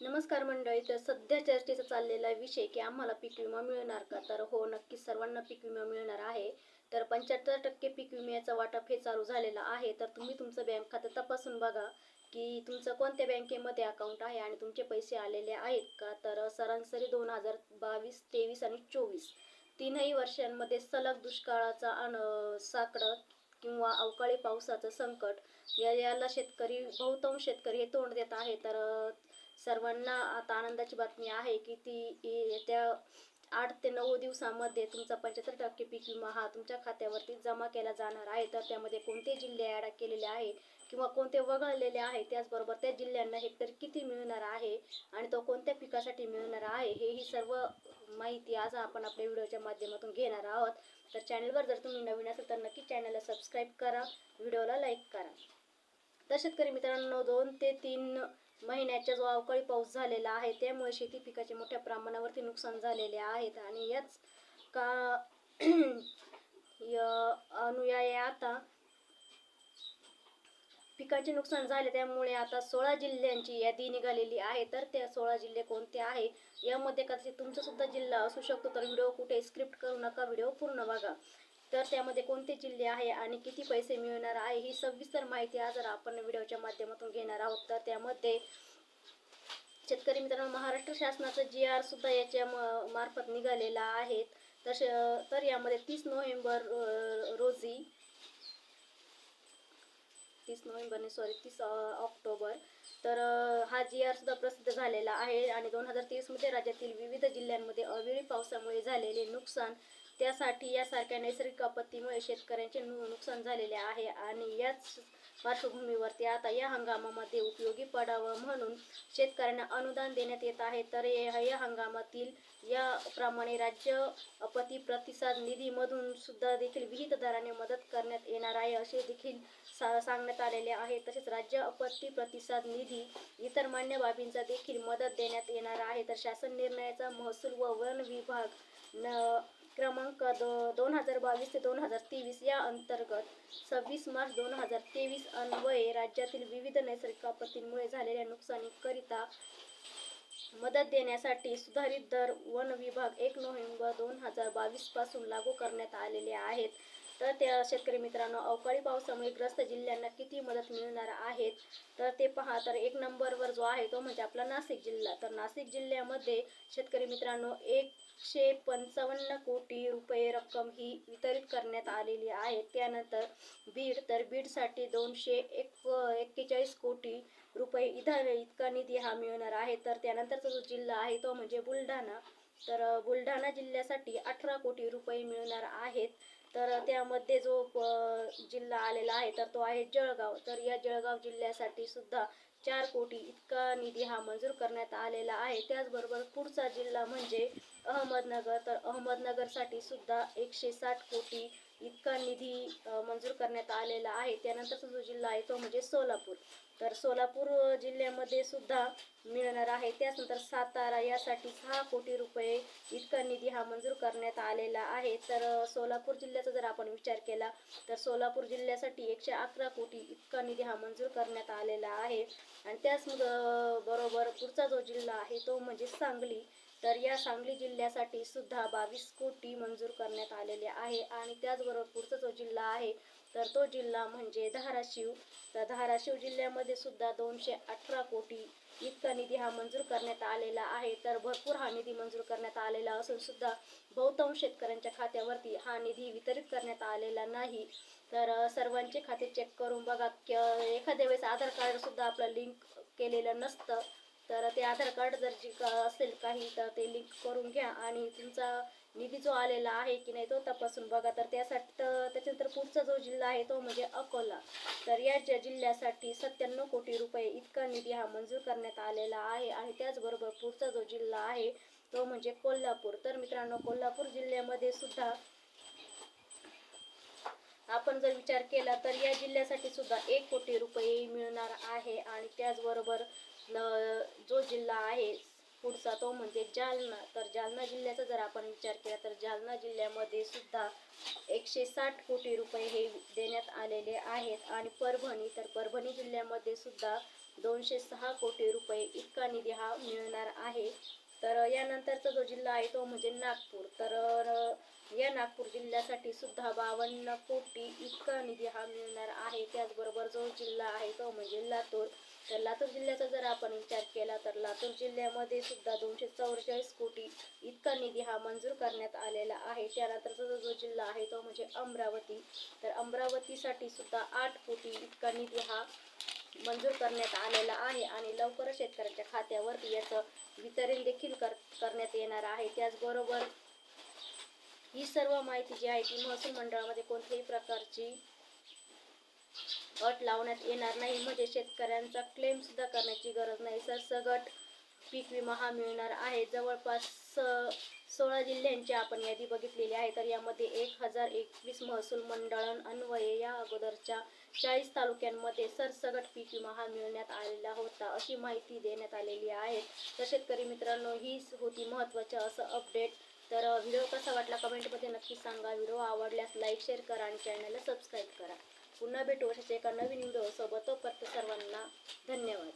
नमस्कार मंडळी तर सध्या चर्चेचा चाललेला विषय की आम्हाला पीक विमा मिळणार का? तर हो नक्कीच सर्वांना पीक विमा मिळणार आहे. तर पंच्याहत्तर टक्के पीक विम्याचा वाटप हे चालू झालेला आहे. तर तुम्ही तुमचं बँक खातं तपासून बघा की तुमचं कोणत्या बँकेमध्ये अकाउंट आहे आणि तुमचे पैसे आलेले आहेत का? तर सरासरी दोन हजार बावीस तेवीस आणि चोवीस. तीनही वर्षांमध्ये सलग दुष्काळाचा अन साकडं किंवा अवकाळी पावसाचं संकट या याला शेतकरी बहुतांश शेतकरी हे तोंड देत आहे. तर सर्वांना आता आनंदाची बातमी आहे की ती येत्या आठ ते नऊ दिवसामध्ये तुमचा पंच्याहत्तर टक्के पीक विमा हा तुमच्या खात्यावरती जमा केला जाणार आहे. तर त्यामध्ये कोणते जिल्हे ॲड केलेले आहे किंवा कोणते वगळलेले आहे त्याचबरोबर त्या जिल्ह्यांना हेक्टर किती मिळणार आहे आणि तो कोणत्या पिकासाठी मिळणार आहे हे ही सर्व माहिती आज आपण आपल्या व्हिडिओच्या माध्यमातून घेणार आहोत. तर चॅनलवर जर तुम्ही नवीन असेल तर नक्की चॅनलला सबस्क्राईब करा व्हिडिओला लाईक करा. तर शेतकरी मित्रांनो दोन ते तीन महिन्याच्या जो अवकाळी पाऊस झालेला आहे त्यामुळे शेती पिकाचे मोठ्या प्रमाणावरती नुकसान झालेले आहेत. आणि याच का अनुयायी आता पिकाचे नुकसान झाले त्यामुळे आता सोळा जिल्ह्यांची यादी निघालेली आहे. तर त्या सोळा जिल्हे कोणते आहे? यामध्ये कदाचित तुमचा सुद्धा जिल्हा असू शकतो तर व्हिडिओ कुठे स्क्रिप्ट करू नका व्हिडिओ पूर्ण बघा. तर त्यामध्ये कोणते जिल्हे आहे आणि किती पैसे मिळणार आहे ही सविस्तर माहिती आज आपण व्हिडिओच्या माध्यमातून घेणार आहोत तर त्यामध्ये शेतकरी मित्रांनो महाराष्ट्र शासनाचं जी आर सुद्धा याच्या म- मार्फत निघालेला आहे. तसे तर यामध्ये तीस नोव्हेंबर रोजी तीस नोव्हेंबरने सॉरी तीस ऑक्टोबर तर हा जी आर सुद्धा प्रसिद्ध झालेला आहे. आणि दोन हजार तेवीसमध्ये राज्यातील विविध जिल्ह्यांमध्ये अवेळी पावसामुळे झालेले नुकसान त्यासाठी यासारख्या नैसर्गिक आपत्तीमुळे शेतकऱ्यांचे नुकसान झालेले आहे आणि याच पार्श्वभूमीवरती आता या हंगामामध्ये उपयोगी पडावं म्हणून शेतकऱ्यांना अनुदान देण्यात येत आहे. तर या या हंगामातील याप्रमाणे राज्य आपत्ती प्रतिसाद निधीमधून सुद्धा देखील विहित दराने मदत करण्यात येणार आहे असे देखील सा सांगण्यात आलेले आहे. तसेच राज्य आपत्ती प्रतिसाद निधी इतर मान्य बाबींचा देखील मदत देण्यात येणार आहे. तर शासन निर्णयाचा महसूल व वन विभाग न क्रमांक दो दोन हजार बावीस ते दोन हजार तेवीस या अंतर्गत सव्वीस मार्च दोन हजार तेवीस अन्वये राज्यातील विविध नैसर्गिक आपत्तींमुळे झालेल्या नुकसानीकरिता मदत देण्यासाठी सुधारित दर वन विभाग एक नोव्हेंबर दोन हजार बावीसपासून लागू करण्यात आलेले आहेत. तर त्या शेतकरी मित्रांनो अवकाळी पावसामुळे ग्रस्त जिल्ह्यांना किती मदत मिळणार आहेत तर ते पहा. तर एक नंबरवर जो आहे तो म्हणजे आपला नाशिक जिल्हा. तर नाशिक जिल्ह्यामध्ये शेतकरी मित्रांनो एकशे पंचावन्न कोटी रुपये रक्कम ही वितरित करण्यात आलेली आहे. त्यानंतर बीड तर बीडसाठी दोनशे एक एक्केचाळीस कोटी रुपये इथं इतका निधी हा मिळणार आहे. तर त्यानंतरचा जो जिल्हा आहे तो म्हणजे बुलढाणा. तर बुलढाणा जिल्ह्यासाठी अठरा कोटी रुपये मिळणार आहेत. तर त्यामध्ये जो जिल्हा आलेला आहे तर तो आहे जळगाव. तर या जळगाव जिल्ह्यासाठी सुद्धा चार कोटी इतका निधी हा मंजूर करण्यात आलेला आहे. त्याचबरोबर पुढचा जिल्हा म्हणजे अहमदनगर. तर अहमदनगरसाठी सुद्धा एकशे साठ कोटी इतका निधी मंजूर करण्यात आलेला आहे. त्यानंतरचा जो जिल्हा आहे तो म्हणजे सोलापूर. तर सोलापूर जिल्ह्यामध्ये सुद्धा मिळणार आहे. त्याचनंतर सातारा यासाठी सहा कोटी रुपये इतका निधी हा मंजूर करण्यात आलेला आहे. तर सोलापूर जिल्ह्याचा जर आपण विचार केला तर सोलापूर जिल्ह्यासाठी एकशे अकरा कोटी इतका निधी हा मंजूर करण्यात आलेला आहे. आणि त्याच बरोबर पुढचा जो जिल्हा आहे तो म्हणजे सांगली. तर या सांगली जिल्ह्यासाठी सुद्धा बावीस कोटी मंजूर करण्यात आलेले आहे. आणि त्याचबरोबर पुढचा जो जिल्हा आहे तर तो जिल्हा म्हणजे धाराशिव. तर धाराशिव जिल्ह्यामध्ये सुद्धा दोनशे अठरा कोटी इतका निधी हा मंजूर करण्यात आलेला आहे. तर भरपूर हा निधी मंजूर करण्यात आलेला असून सुद्धा बहुतांश शेतकऱ्यांच्या खात्यावरती हा निधी वितरित करण्यात आलेला नाही. तर सर्वांचे खाते चेक करून बघा. क- एखाद्या वेळेस आधार कार्ड सुद्धा आपलं लिंक केलेलं नसतं. तर ते आधार कार्ड जर जी का असेल काही तर ते लिंक करून घ्या. आणि तुमचा निधी जो आलेला आहे की नाही तो तपासून बघा. तर त्यासाठी तर त्याच्यानंतर पुढचा जो जिल्हा आहे तो म्हणजे अकोला. तर या ज्या जिल्ह्यासाठी सत्त्याण्णव कोटी रुपये इतका निधी हा मंजूर करण्यात आलेला आहे आणि त्याचबरोबर पुढचा जो जिल्हा आहे तो म्हणजे कोल्हापूर. तर मित्रांनो कोल्हापूर जिल्ह्यामध्ये सुद्धा आपण जर विचार केला तर या जिल्ह्यासाठी सुद्धा एक कोटी रुपये मिळणार आहे. आणि त्याचबरोबर न- जो जिल्हा आहे पुढचा तो म्हणजे जालना. तर जालना जिल्ह्याचा जर आपण विचार केला तर जालना जिल्ह्यामध्ये सुद्धा एकशे साठ कोटी रुपये हे देण्यात आलेले आहेत. आणि परभणी तर परभणी जिल्ह्यामध्ये सुद्धा दोनशे सहा कोटी रुपये इतका निधी हा मिळणार आहे. तर यानंतरचा जो जिल्हा आहे तो म्हणजे नागपूर. तर या नागपूर जिल्ह्यासाठी सुद्धा बावन्न कोटी इतका निधी हा मिळणार आहे. त्याचबरोबर जो जिल्हा आहे तो म्हणजे लातूर. तर लातूर जिल्ह्याचा जर आपण विचार केला तर लातूर जिल्ह्यामध्ये सुद्धा दोनशे चौवेचाळीस कोटी इतका निधी हा मंजूर करण्यात आलेला आहे. त्यानंतरचा जो- जिल्हा आहे तो म्हणजे अमरावती. तर अमरावतीसाठी सुद्धा आठ कोटी इतका निधी हा मंजूर करण्यात आलेला आहे आणि लवकरच शेतकऱ्यांच्या खात्यावरती याचं वितरण देखील कर करण्यात येणार आहे. त्याचबरोबर ही सर्व माहिती जी आहे ती महसूल मंडळामध्ये कोणत्याही प्रकारची अट लावण्यात येणार नाही. म्हणजे शेतकऱ्यांचा क्लेम सुद्धा करण्याची गरज नाही. सरसगट पीक विमा हा मिळणार आहे. जवळपास सोळा जिल्ह्यांची आपण यादी बघितलेली आहे. तर यामध्ये एक हजार एकवीस महसूल मंडळां अन्वये या अगोदरच्या चाळीस तालुक्यांमध्ये सरसगट पीक विमा हा मिळण्यात आलेला होता अशी माहिती देण्यात आलेली आहे. तर शेतकरी मित्रांनो ही होती महत्त्वाचं असं अपडेट तर व्हिडिओ कसा वाटला कमेंटमध्ये नक्की सांगा. व्हिडिओ आवडल्यास लाईक शेअर करा आणि चॅनलला सबस्क्राईब करा. पुन्हा भेटू अशाच एका नवीन व्हिडिओसोबत. तोपर्यंत सर्वांना धन्यवाद.